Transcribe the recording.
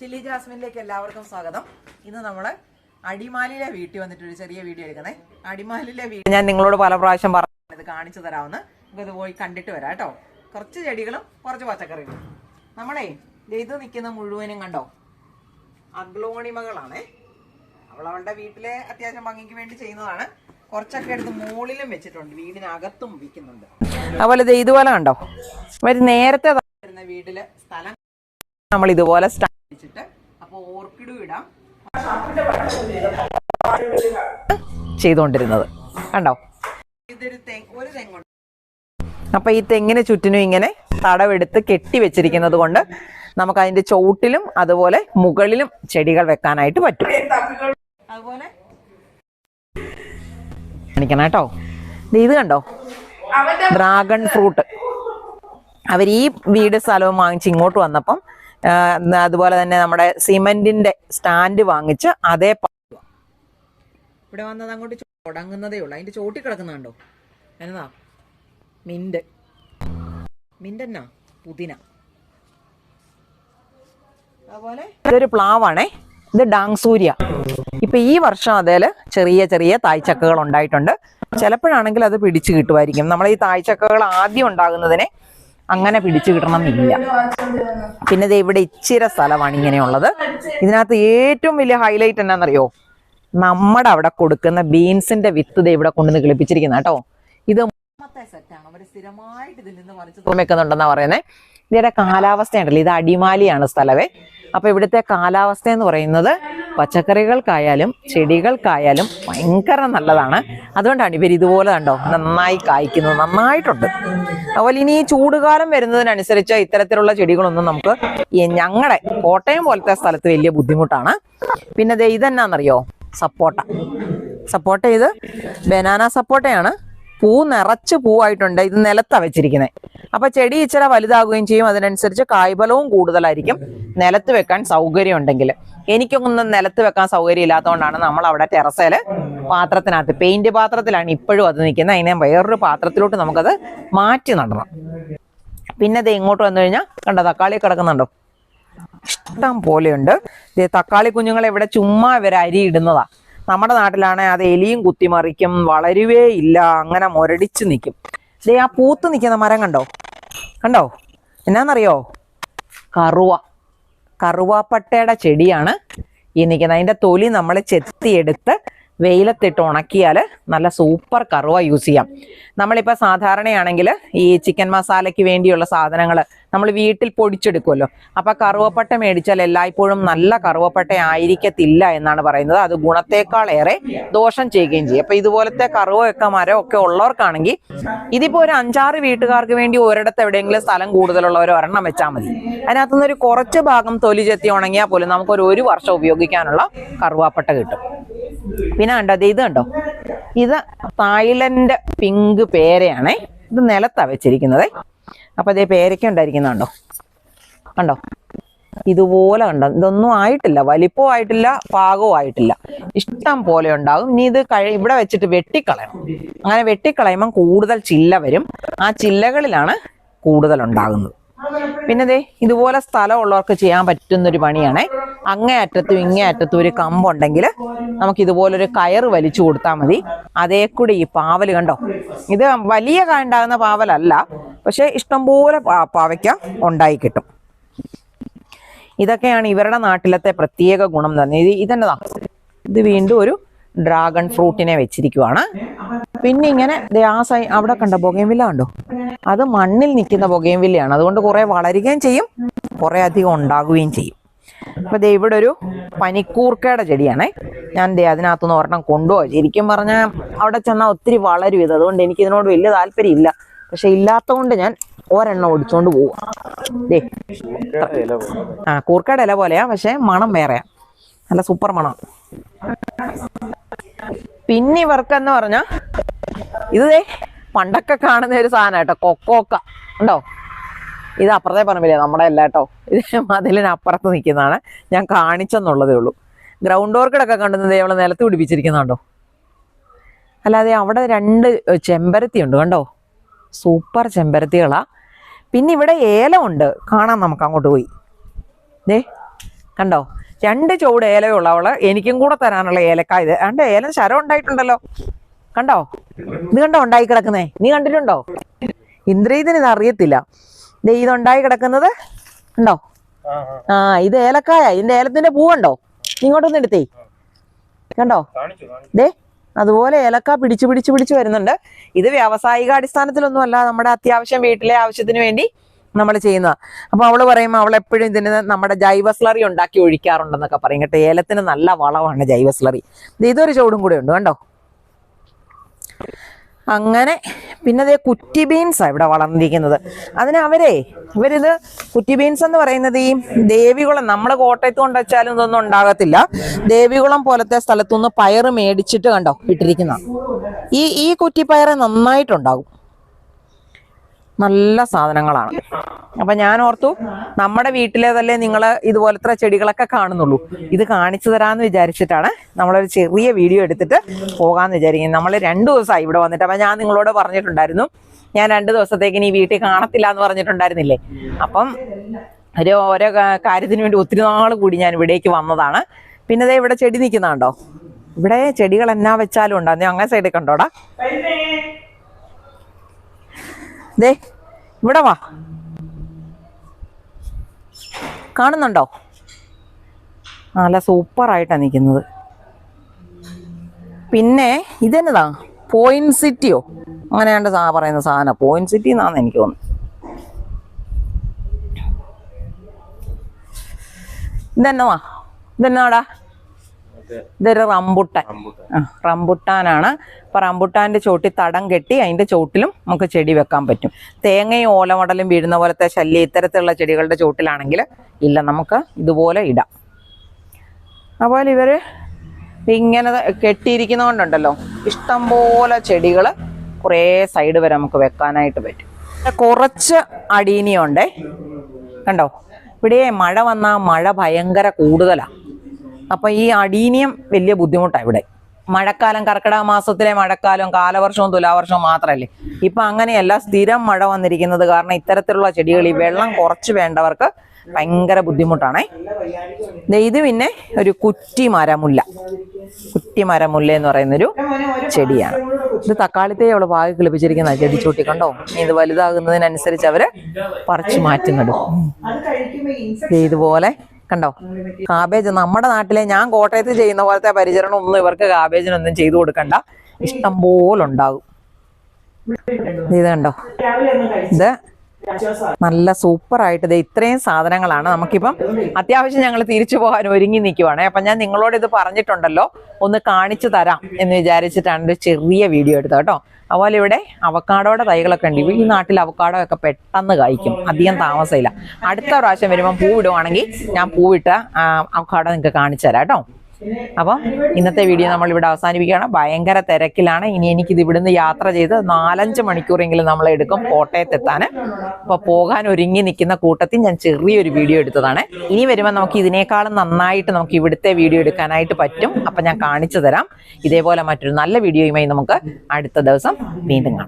Chilli ജാസ്മിനിലേക്ക് എല്ലാവർക്കും സ്വാഗതം. ഇന്ന് നമ്മൾ അടിമാലിയിലെ വീട്ടിൽ വന്നിട്ട് ഒരു ചെറിയ വീഡിയോ എടുക്കണേ അടിമാലിയിലെ വീട് ഞാൻ നിങ്ങളോട് പല പ്രാവശ്യം പറഞ്ഞത് കാണിച്ചു തരാമെന്ന് നമുക്ക് ഇത് പോയി കണ്ടിട്ട് വരാം കേട്ടോ. കുറച്ച് ചെടികളും കുറച്ച് പച്ചക്കറികളും. നമ്മളെ ഇത് നിൽക്കുന്ന മുഴുവനും കണ്ടോ? അഗ്ലോണിമകളാണേ. അവളവളുടെ വീട്ടിലെ അത്യാവശ്യം ഭംഗിക്ക് വേണ്ടി ചെയ്യുന്നതാണ്. കുറച്ചൊക്കെ എടുത്ത് മുകളിലും വെച്ചിട്ടുണ്ട്. വീടിനകത്തും വിൽക്കുന്നുണ്ട്. അതുപോലെ ഇത് ഇതുപോലെ കണ്ടോ? നേരത്തെ വരുന്ന വീട്ടിൽ സ്ഥലം നമ്മൾ ഇതുപോലെ വെച്ചിട്ട് അപ്പൊ ഓർക്കിഡും ഇടാം. ചെയ്തുകൊണ്ടിരുന്നത് കണ്ടോ? ഇതൊരു തെങ്ങ് ഒരു തെങ്ങുണ്ട്. അപ്പൊ ഈ തെങ്ങിന് ചുറ്റിനും ഇങ്ങനെ തടവെടുത്ത് കെട്ടി വെച്ചിരിക്കുന്നത് കൊണ്ട് നമുക്ക് അതിന്റെ ചോട്ടിലും അതുപോലെ മുകളിലും ചെടികൾ വെക്കാനായിട്ട് പറ്റും. അതുപോലെ കാണിക്കണം കേട്ടോ. ഇത് കണ്ടോ? ഡ്രാഗൺ ഫ്രൂട്ട് അവർ ഈ വീട് സ്ഥലവും വാങ്ങിച്ച് ഇങ്ങോട്ട് വന്നപ്പം അതുപോലെ തന്നെ നമ്മുടെ സിമെന്റിന്റെ സ്റ്റാൻഡ് വാങ്ങിച്ച് അതേ ഇവിടെ വന്നത് അങ്ങോട്ട് തുടങ്ങുന്നതേ ഉള്ളൂ. അതിന്റെ ചോട്ടി കിടക്കുന്നുണ്ടോ എന്നതാ? മിന്റ്. മിന്റ് എന്നാ പുതിന. അതുപോലെ? ഇതൊരു പ്ലാവാണേ. ഇത് ഡാങ് സൂര്യ ഇപ്പൊ ഈ വർഷം അതേൽ ചെറിയ ചെറിയ തായ്ച്ചക്കകൾ ഉണ്ടായിട്ടുണ്ട്. ചിലപ്പോഴാണെങ്കിൽ അത് പിടിച്ചു കിട്ടുമായിരിക്കും. നമ്മൾ ഈ തായ്ച്ചക്കകൾ ആദ്യം ഉണ്ടാകുന്നതിനെ അങ്ങനെ പിടിച്ചു കിട്ടണം എന്നില്ല പിന്നെ ദേ ഇവിടെ ഇച്ചിരി സ്ഥലമാണ് ഇങ്ങനെയുള്ളത്. ഇതിനകത്ത് ഏറ്റവും വലിയ ഹൈലൈറ്റ് എന്നാന്നറിയോ? നമ്മുടെ അവിടെ കൊടുക്കുന്ന ബീൻസിന്റെ വിത്ത് ദേ ഇവിടെ കൊണ്ടുവന്ന് കിളിപ്പിച്ചിരിക്കുന്ന കേട്ടോ. ഇത് മൂന്നാമത്തെ സെറ്റാണ് അവർ സ്ഥിരമായിട്ട് ഇതിൽ നിന്ന് വലിച്ചു വെക്കുന്നുണ്ടെന്നാ പറയുന്നത് ഇതിന്റെ കാലാവസ്ഥ ഉണ്ടല്ലോ. ഇത് അടിമാലിയാണ് സ്ഥലവേ അപ്പൊ ഇവിടുത്തെ കാലാവസ്ഥ എന്ന് പറയുന്നത് പച്ചക്കറികൾക്കായാലും ചെടികൾക്കായാലും ഭയങ്കര നല്ലതാണ്. അതുകൊണ്ടാണ് ഇവർ ഇതുപോലെ കണ്ടോ നന്നായി കായ്ക്കുന്നത് നന്നായിട്ടുണ്ട്. അതുപോലെ ഇനി ഈ ചൂടുകാലം വരുന്നതിനനുസരിച്ച് ഇത്തരത്തിലുള്ള ചെടികളൊന്നും നമുക്ക് ഞങ്ങളുടെ കോട്ടയം പോലത്തെ സ്ഥലത്ത് വലിയ ബുദ്ധിമുട്ടാണ്. പിന്നെ ഇതെന്നാന്നറിയോ? സപ്പോട്ട. സപ്പോട്ട ഇത് ബനാന സപ്പോട്ടയാണ്. പൂ നിറച്ച് പൂവായിട്ടുണ്ട്. ഇത് നിലത്താ വെച്ചിരിക്കുന്നത് അപ്പൊ ചെടി ഇച്ചിര വലുതാകുകയും ചെയ്യും. അതിനനുസരിച്ച് കായ്ഫലവും കൂടുതലായിരിക്കും നിലത്ത് വെക്കാൻ സൗകര്യം ഉണ്ടെങ്കിൽ എനിക്കൊന്നും നിലത്ത് വെക്കാൻ സൗകര്യം ഇല്ലാത്തതുകൊണ്ടാണ് നമ്മൾ അവിടെ ടെറസയിൽ പാത്രത്തിനകത്ത് പെയിന്റ് പാത്രത്തിലാണ് ഇപ്പോഴും അത് നിൽക്കുന്നത് അതിനെ വേറൊരു പാത്രത്തിലോട്ട് നമുക്കത് മാറ്റി നടണം. പിന്നെ ഇത് ഇങ്ങോട്ട് വന്നു കഴിഞ്ഞാൽ കണ്ടോ തക്കാളി കിടക്കുന്നുണ്ടോ? ഇഷ്ടം പോലെയുണ്ട്. തക്കാളി കുഞ്ഞുങ്ങളെ ഇവിടെ ചുമ്മാ ഇവർ അരി ഇടുന്നതാ. നമ്മുടെ നാട്ടിലാണെങ്കിൽ അത് എലിയും കുത്തിമറിക്കും വളരുവേ ഇല്ല അങ്ങനെ മുരടിച്ച് നിൽക്കും ദേ ആ പൂത്ത് നിൽക്കുന്ന മരം കണ്ടോ? കണ്ടോ? എന്നാന്നറിയോ? കറുവ. കറുവാപ്പട്ടയുടെ ചെടിയാണ് ഈ നിൽക്കുന്നത്. അതിന്റെ തൊലി നമ്മൾ ചെത്തിയെടുത്ത് വെയിലത്തിട്ട് ഉണക്കിയാൽ നല്ല സൂപ്പർ കറുവ യൂസ് ചെയ്യാം. നമ്മളിപ്പോൾ സാധാരണയാണെങ്കിൽ ഈ ചിക്കൻ മസാലയ്ക്ക് വേണ്ടിയുള്ള സാധനങ്ങൾ നമ്മൾ വീട്ടിൽ പൊടിച്ചെടുക്കുമല്ലോ അപ്പോൾ കറുവപ്പട്ട മേടിച്ചാൽ എല്ലായ്പ്പോഴും നല്ല കറുവപ്പട്ട ആയിരിക്കത്തില്ല എന്നാണ് പറയുന്നത്. അത് ഗുണത്തേക്കാളേറെ ദോഷം ചെയ്യുകയും ചെയ്യും. അപ്പോൾ ഇതുപോലത്തെ കറുവയൊക്കെ ഒക്കെ ഉള്ളവർക്കാണെങ്കിൽ ഇതിപ്പോൾ ഒരു അഞ്ചാറ് വീട്ടുകാർക്ക് വേണ്ടി ഒരിടത്ത് എവിടെയെങ്കിലും സ്ഥലം കൂടുതലുള്ളവർ ഒരെണ്ണം വെച്ചാൽ മതി. അതിനകത്തുനിന്ന് ഒരു കുറച്ച് ഭാഗം തൊലി ചെത്തി ഉണങ്ങിയാൽ പോലും നമുക്കൊരു ഒരു വർഷം ഉപയോഗിക്കാനുള്ള കറുവാപ്പട്ട കിട്ടും. പിന്നെ കണ്ടോ ഇത് കണ്ടോ? ഇത് തായ്ലൻഡ് പിങ്ക് പേരയാണേ. ഇത് നിലത്താ വെച്ചിരിക്കുന്നത്. അപ്പൊ അതേ പേരയ്ക്ക ഉണ്ടായിരിക്കുന്നുണ്ടോ കണ്ടോ? ഇതുപോലെ ഉണ്ടോ ഇതൊന്നും ആയിട്ടില്ല. വലിപ്പവും ആയിട്ടില്ല പാകവും ആയിട്ടില്ല. ഇഷ്ടം പോലെ ഉണ്ടാകും. ഇനി ഇത് ഇവിടെ വെച്ചിട്ട് വെട്ടിക്കളയണം. അങ്ങനെ വെട്ടിക്കളയുമ്പം കൂടുതൽ ചില്ല വരും. ആ ചില്ലകളിലാണ് കൂടുതൽ ഉണ്ടാകുന്നത്. പിന്നെ ദേ ഇതുപോലെ സ്ഥലമുള്ളവർക്ക് ചെയ്യാൻ പറ്റുന്നൊരു പണിയാണേ. അങ്ങേ അറ്റത്തും ഇങ്ങേ അറ്റത്തും ഒരു കമ്പുണ്ടെങ്കിൽ നമുക്ക് ഇതുപോലൊരു കയർ വലിച്ചു കൊടുത്താൽ മതി. അതേ കൂടി ഈ പാവൽ കണ്ടോ? ഇത് വലിയ കണ്ടാകുന്ന പാവലല്ല. പക്ഷേ ഇഷ്ടംപോലെ പാവയ്ക്ക ഉണ്ടായി കിട്ടും. ഇതൊക്കെയാണ് ഇവരുടെ നാട്ടിലത്തെ പ്രത്യേക ഗുണം തന്നെ ഇത് ഇതെന്നതാ ഇത് വീണ്ടും ഒരു ഡ്രാഗൺ ഫ്രൂട്ടിനെ വെച്ചിരിക്കുവാണ്. പിന്നെ ഇങ്ങനെ ദേ ആ അവിടെ കണ്ട ബൊഗേൻവില്ല കണ്ടോ? അത് മണ്ണിൽ നിൽക്കുന്ന ബൊഗേൻവില്ലയാണ്. അതുകൊണ്ട് കുറെ വളരുകയും ചെയ്യും കുറെ അധികം ഉണ്ടാകുകയും ചെയ്യും. അപ്പൊ ദേ ഇവിടെ ഒരു പനിക്കൂർക്കയുടെ ചെടിയാണേ. ഞാൻ ദേ അതിനകത്തുനിന്ന് ഒരെണ്ണം കൊണ്ടുപോയി ശരിക്കും പറഞ്ഞാൽ അവിടെ ചെന്നാൽ ഒത്തിരി വളരും ഇത്. അതുകൊണ്ട് എനിക്ക് ഇതിനോട് വലിയ താല്പര്യമില്ല. പക്ഷെ ഇല്ലാത്തതുകൊണ്ട് ഞാൻ ഒരെണ്ണം ഒടിച്ചോണ്ട് പോവാം. ദേ. ആ കൂർക്കയുടെ ഇല പോലെയാ പക്ഷെ മണം വേറെയാ. നല്ല സൂപ്പർ മണം. പിന്നെ ഇവർക്കെന്ന് പറഞ്ഞ ഇത് ദേ പണ്ടൊക്കെ കാണുന്ന ഒരു സാധനം കേട്ടോ കൊക്കോക്ക. ഉണ്ടോ ഇത് അപ്പുറത്തെ പറമ്പില്ലേ നമ്മുടെ അല്ല കേട്ടോ. ഇത് മതിലിന് അപ്പുറത്ത് നിൽക്കുന്നതാണ്. ഞാൻ കാണിച്ചെന്നുള്ളതേ ഉള്ളൂ. ഗ്രൗണ്ട് ഓർക്കിഡൊക്കെ കണ്ടുന്നത് അവൾ നിലത്ത് പിടിപ്പിച്ചിരിക്കുന്നുണ്ടോ അല്ലാതെ അവിടെ രണ്ട് ചെമ്പരത്തി ഉണ്ട് കണ്ടോ? സൂപ്പർ ചെമ്പരത്തികളാണ് പിന്നെ ഇവിടെ ഏലമുണ്ട്. കാണാം നമുക്ക് അങ്ങോട്ട് പോയി. ദേ കണ്ടോ? രണ്ട് ചുവട് ഏലയുള്ള അവൾ എനിക്കും കൂടെ തരാനുള്ള ഏലക്ക ഇത്. അണ്ട് ഏലം ശരം ഉണ്ടായിട്ടുണ്ടല്ലോ. കണ്ടോ? ഇത് കണ്ടോ ഉണ്ടായി കിടക്കുന്നേ? നീ കണ്ടിട്ടുണ്ടോ? ഇന്ദ്രീതിന് ഇത് അറിയത്തില്ല. ദേ ഇത് കിടക്കുന്നത് ഉണ്ടോ? ആ ഇത് ഏലക്കായ. ഇതിന്റെ ഏലത്തിന്റെ പൂവുണ്ടോ? ഇങ്ങോട്ടൊന്ന് എടുത്തേ. കണ്ടോ? ദേ അതുപോലെ ഏലക്ക പിടിച്ചു പിടിച്ചു പിടിച്ചു വരുന്നുണ്ട്. ഇത് വ്യാവസായിക അടിസ്ഥാനത്തിലൊന്നും അല്ല. നമ്മുടെ അത്യാവശ്യം വീട്ടിലെ ആവശ്യത്തിന് വേണ്ടി നമ്മൾ ചെയ്യുന്നത്. അപ്പൊ അവൾ പറയും അവൾ എപ്പോഴും ഇതിന് നമ്മുടെ ജൈവ സ്ലറി ഉണ്ടാക്കി ഒഴിക്കാറുണ്ടെന്നൊക്കെ പറയും. കേട്ടോ ഏലത്തിന് നല്ല വളമാണ് ജൈവ സ്ലറി ഇതൊരു ചൂടും കൂടെ ഉണ്ട്. കണ്ടോ? അങ്ങനെ പിന്നെ അതേ കുറ്റി ബീൻസാണ് ഇവിടെ വളർന്നിരിക്കുന്നത്. അതിന് അവരെ ഇവരിത് കുറ്റി ബീൻസ് എന്ന് പറയുന്നത് ഈ ദേവികുളം നമ്മൾ കോട്ടയത്ത് കൊണ്ട് കൊണ്ടുവച്ചാലും ഇതൊന്നും ഉണ്ടാകത്തില്ല. ദേവികുളം പോലത്തെ സ്ഥലത്തുനിന്ന് പയറ് മേടിച്ചിട്ട് കണ്ടോ ഇട്ടിരിക്കുന്ന. ഈ ഈ കുറ്റിപ്പയറ് നന്നായിട്ടുണ്ടാകും. നല്ല സാധനങ്ങളാണ്. അപ്പൊ ഞാൻ ഓർത്തു നമ്മുടെ വീട്ടിലേതല്ലേ നിങ്ങൾ ഇതുപോലത്തെ ചെടികളൊക്കെ കാണുന്നുള്ളൂ. ഇത് കാണിച്ചു തരാന്ന് വിചാരിച്ചിട്ടാണ് നമ്മളൊരു ചെറിയ വീഡിയോ എടുത്തിട്ട് പോകാന്ന് വിചാരിക്കുന്നത് നമ്മൾ രണ്ടു ദിവസമായി ഇവിടെ വന്നിട്ട്. അപ്പൊ ഞാൻ നിങ്ങളോട് പറഞ്ഞിട്ടുണ്ടായിരുന്നു. ഞാൻ രണ്ട് ദിവസത്തേക്ക് ഇനി വീട്ടിൽ കാണത്തില്ല എന്ന് പറഞ്ഞിട്ടുണ്ടായിരുന്നില്ലേ? അപ്പം ഒരു ഓരോ കാര്യത്തിന് വേണ്ടി ഒത്തിരി നാൾ കൂടി ഞാൻ ഇവിടേക്ക് വന്നതാണ്. പിന്നെ ദേ ഇവിടെ ചെടി നിൽക്കുന്നുണ്ടോ? ഇവിടെ ചെടികൾ എന്നാ വെച്ചാലും ഉണ്ടോ. നീ അങ്ങനെ സൈഡിൽ കണ്ടോടാ. ദേ ഇവിടെ വാ. കാണുന്നുണ്ടോ? നല്ല സൂപ്പറായിട്ടാണ് നിൽക്കുന്നത് പിന്നെ ഇതെന്നതാ? പോയിന്റ് സിറ്റിയോ അങ്ങനെയാണ്ട് സാ പറയുന്ന സാധനം. പോയിന്റ് സിറ്റി എന്നാന്ന് എനിക്ക് തോന്നുന്നു. ഇതെന്നവാ ഇതെന്നാടാ ഇതൊരു റംബുട്ടാൻ. റംബുട്ടാനാണ്. അപ്പൊ റംബുട്ടാന്റെ ചോട്ടിൽ തടം കെട്ടി അതിന്റെ ചോട്ടിലും നമുക്ക് ചെടി വെക്കാൻ പറ്റും. തേങ്ങയും ഓലമടലും വീഴുന്ന പോലത്തെ ശല്യം ഇത്തരത്തിലുള്ള ചെടികളുടെ ചോട്ടിലാണെങ്കിൽ ഇല്ല നമുക്ക് ഇതുപോലെ ഇടാം. അതുപോലെ ഇവർ ഇങ്ങനെ കെട്ടിയിരിക്കുന്നതുകൊണ്ടുണ്ടല്ലോ ഇഷ്ടംപോലെ ചെടികൾ കുറേ സൈഡ് വരെ നമുക്ക് വെക്കാനായിട്ട് പറ്റും. കുറച്ച് അടീനിയുണ്ടേ. കണ്ടോ? ഇവിടെ മഴ വന്നാൽ മഴ ഭയങ്കര കൂടുതലാണ് അപ്പൊ ഈ അടീനിയം വലിയ ബുദ്ധിമുട്ടാണ് ഇവിടെ. മഴക്കാലം കർക്കിടക മാസത്തിലെ മഴക്കാലം കാലവർഷവും തുലാവർഷവും മാത്രമല്ലേ ഇപ്പൊ അങ്ങനെയല്ല സ്ഥിരം മഴ വന്നിരിക്കുന്നത് കാരണം ഇത്തരത്തിലുള്ള ചെടികൾ ഈ വെള്ളം കുറച്ച് വേണ്ടവർക്ക് ഭയങ്കര ബുദ്ധിമുട്ടാണേ. ഇത് പിന്നെ ഒരു കുറ്റി മരമുല്ല കുറ്റി മരമുല്ല എന്ന് പറയുന്നൊരു ചെടിയാണ്. ഇത് തക്കാളിത്തേ അവൾ പാകി കിളിപ്പിച്ചിരിക്കുന്ന ചെടി ചൂട്ടിക്കൊണ്ടോ ഇത് വലുതാകുന്നതിനനുസരിച്ച് അവർ പറിച്ചു മാറ്റുന്നുണ്ട്. ഇതുപോലെ കണ്ടോ? കാബേജ് നമ്മുടെ നാട്ടിലെ ഞാൻ കോട്ടയത്ത് ചെയ്യുന്ന പോലത്തെ പരിചരണം ഒന്നും ഇവർക്ക് കാബേജിനൊന്നും ചെയ്തു കൊടുക്കണ്ട. ഇഷ്ടം ഇത് കണ്ടോ? ഇത് നല്ല സൂപ്പർ ആയിട്ട് ഇത് ഇത്രയും സാധനങ്ങളാണ് നമുക്കിപ്പം അത്യാവശ്യം ഞങ്ങൾ തിരിച്ചു പോകാൻ ഒരുങ്ങി നിൽക്കുവാണ് അപ്പം ഞാൻ നിങ്ങളോട് ഇത് പറഞ്ഞിട്ടുണ്ടല്ലോ. ഒന്ന് കാണിച്ചു തരാം എന്ന് വിചാരിച്ചിട്ടാണ് ഒരു ചെറിയ വീഡിയോ എടുത്തത് കേട്ടോ. അതുപോലെ ഇവിടെ അവക്കാടോടെ തൈകളൊക്കെ ഉണ്ട്. ഈ നാട്ടിൽ അവക്കാടോ ഒക്കെ പെട്ടെന്ന് കായ്ക്കും. അധികം താമസമില്ല. അടുത്ത പ്രാവശ്യം വരുമ്പോൾ പൂവിടുവാണെങ്കിൽ ഞാൻ പൂവിട്ട അവക്കാടോ നിങ്ങൾക്ക് കാണിച്ചു തരാം കേട്ടോ. അപ്പം ഇന്നത്തെ വീഡിയോ നമ്മൾ ഇവിടെ അവസാനിപ്പിക്കുകയാണ്. ഭയങ്കര തിരക്കിലാണ്. ഇനി എനിക്കിത് ഇവിടുന്ന് യാത്ര ചെയ്ത് നാലഞ്ച് മണിക്കൂറെങ്കിലും നമ്മൾ എടുക്കും കോട്ടയത്ത് എത്താൻ അപ്പൊ പോകാൻ ഒരുങ്ങി നിൽക്കുന്ന കൂട്ടത്തിൽ ഞാൻ ചെറിയൊരു വീഡിയോ എടുത്തതാണ്. ഇനി വരുമ്പോൾ നമുക്ക് ഇതിനേക്കാളും നന്നായിട്ട് നമുക്ക് ഇവിടുത്തെ വീഡിയോ എടുക്കാനായിട്ട് പറ്റും. അപ്പൊ ഞാൻ കാണിച്ചു ഇതേപോലെ മറ്റൊരു നല്ല വീഡിയോയുമായി നമുക്ക് അടുത്ത ദിവസം വീണ്ടും കാണാം.